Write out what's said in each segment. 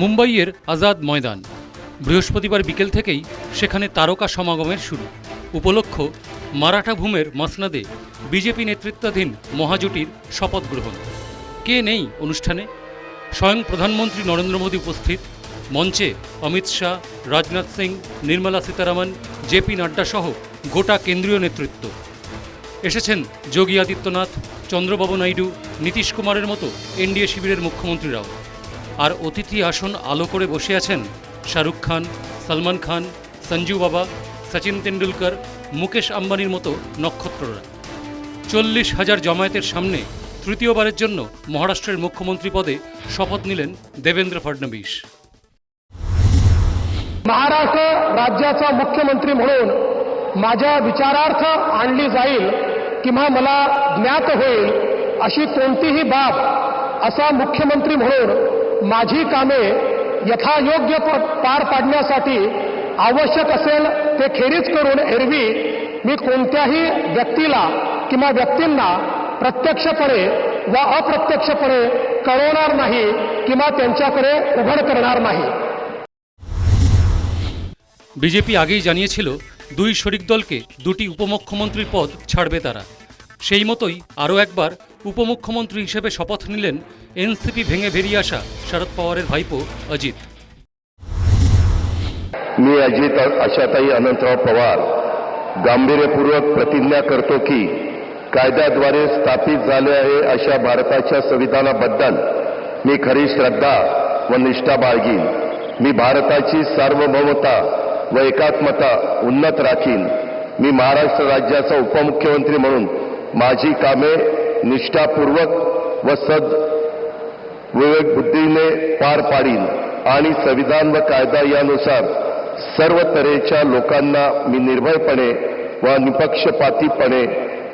মুম্বাইয়ের আজাদ ময়দান। বৃহস্পতিবার বিকেল থেকেই সেখানে তারকা সমাগমের শুরু। উপলক্ষ মারাঠা ভূমের মসনাদে বিজেপি নেতৃত্বাধীন মহাজোটির শপথ গ্রহণ। কে নেই অনুষ্ঠানে? স্বয়ং প্রধানমন্ত্রী নরেন্দ্র মোদী উপস্থিত। মঞ্চে অমিত শাহ, রাজনাথ সিং, নির্মলা সীতারামন জেপি নাড্ডা সহ গোটা কেন্দ্রীয় নেতৃত্ব। এসেছেন যোগী আদিত্যনাথ, চন্দ্রবাবু নাইডু, নীতিশ কুমারের মতো এনডিএ শিবিরের মুখ্যমন্ত্রীরাও। আর অতিথি আসন আলো করে বসে আছেন শাহরুখ খান সলমান খান সঞ্জু বাবা সচিন তেন্ডুলকর মুকেশ আম্বানির মতো নক্ষত্ররা চল্লিশ হাজার জমায়েতের সামনে তৃতীয়বারের জন্য মহারাষ্ট্রের মুখ্যমন্ত্রী পদে শপথ নিলেন দেবেন্দ্র ফডণবীস महाराष्ट्र राज्याचा मुख्यमंत्री म्हणून माझ्या विचारार्थ आणली जाईल किंवा मला ज्ञात होईल अशी कोणतीही बाब असा मुख्यमंत्री म्हणून माझी कामे यथायोग्य प- पार पाडण्यासाठी आवश्यक असेल ते खेरीज करून एरवी मी कोणत्याही व्यक्तीला किंवा व्यक्तींना प्रत्यक्षपणे व अप्रत्यक्षपणे कळवणार नाही किंवा त्यांच्याकडे उघड करणार नाही বিজেপি আগেই জানিয়েছিল দুই শরিক দলকে দুটি উপমুখ্যমন্ত্রীর পদ ছাড়বে তারা সেই মতোই আরও একবার উপমুখ্যমন্ত্রী হিসেবে শপথ নিলেন এনসিপি ভেঙে বেরিয়ে আসা শরদ পাওয়ারের ভাইপো অজিত मी अजित आशाताई अनंतराव पवार गांभीर्यपूर्वक प्रतिज्ञा करतो की कायद्याद्वारे स्थापित झाले आहे अशा भारताच्या संविधानाबद्दल मी खरी श्रद्धा व निष्ठा बाळगीन मी भारताची सार्वभौमता व एकात्मता उन्नत राखीन मी महाराष्ट्र राज्याचा उपमुख्यमंत्री म्हणून माझी कामे निष्ठापूर्वक व सद विवेक बुद्धीने पार पाडीन आणि संविधान व कायदा यानुसार सर्व तऱ्हेच्या लोकांना मी निर्भयपणे व निपक्षपातीपणे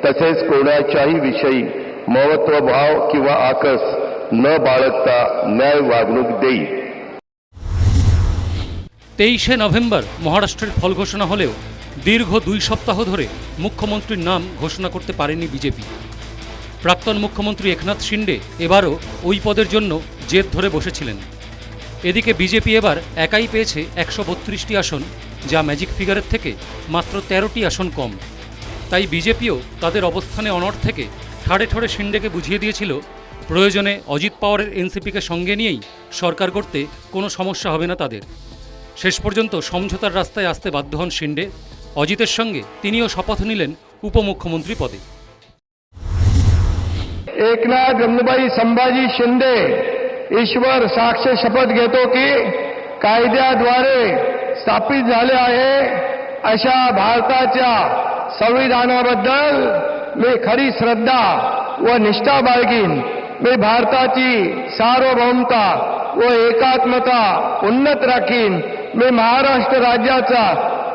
तसेच कोणाच्याही विषयी महत्वभाव किंवा आकस न बाळगता न्याय वागणूक देईल তেইশে নভেম্বর মহারাষ্ট্রের ফল ঘোষণা হলেও দীর্ঘ দুই সপ্তাহ ধরে মুখ্যমন্ত্রীর নাম ঘোষণা করতে পারেনি বিজেপি। প্রাক্তন মুখ্যমন্ত্রী একনাথ শিন্ডে এবারও ওই পদের জন্য জেদ ধরে বসেছিলেন। এদিকে বিজেপি এবার একাই পেয়েছে একশো বত্রিশটি আসন, যা ম্যাজিক ফিগারের থেকে মাত্র তেরোটি আসন কম। তাই বিজেপিও তাদের অবস্থানে অনড় থেকে ঠাড়ে ঠড়ে শিন্ডেকে বুঝিয়ে দিয়েছিল, প্রয়োজনে অজিত পাওয়ারের এনসিপিকে সঙ্গে নিয়েই সরকার করতে কোনো সমস্যা হবে না তাদের। শেষ পর্যন্ত সমঝোতার রাস্তায় আসতে বাধ্য হন শিন্ডে। অজিতের সঙ্গে তিনিও শপথ নিলেন উপমুখ্যমন্ত্রী পদে एकनाथ गंगूबाई संभाजी शिंदे ईश्वर साक्ष शपथ घेतो की कायद्याद्वारे स्थापित झाले आहे अशा भारताच्या संविधानाबद्दल मी खरी श्रद्धा व निष्ठा बाळगीन मी भारताची सार्वभौमता व एकात्मता उन्नत राखीन मी महाराष्ट्र राज्याचा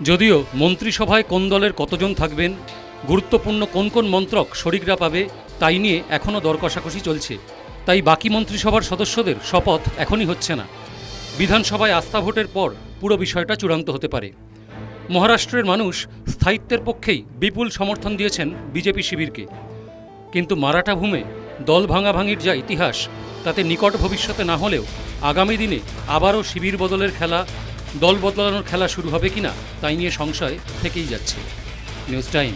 যদিও মন্ত্রিসভায় কোন দলের কতজন থাকবেন, গুরুত্বপূর্ণ কোন কোন মন্ত্রক শরিকরা পাবে, তাই নিয়ে এখনও দর কষাকষি চলছে। তাই বাকি মন্ত্রিসভার সদস্যদের শপথ এখনই হচ্ছে না। বিধানসভায় আস্থা ভোটের পর পুরো বিষয়টা চূড়ান্ত হতে পারে। মহারাষ্ট্রের মানুষ স্থায়িত্বের পক্ষেই বিপুল সমর্থন দিয়েছেন বিজেপি শিবিরকে। কিন্তু মারাঠা ভূমে দল ভাঙাভাঙির যা ইতিহাস, তাতে নিকট ভবিষ্যতে না হলেও আগামী দিনে আবারও শিবির বদলের খেলা দল বদলানোর খেলা শুরু হবে কিনা তাই নিয়ে সংশয় থেকেই যাচ্ছে। News time.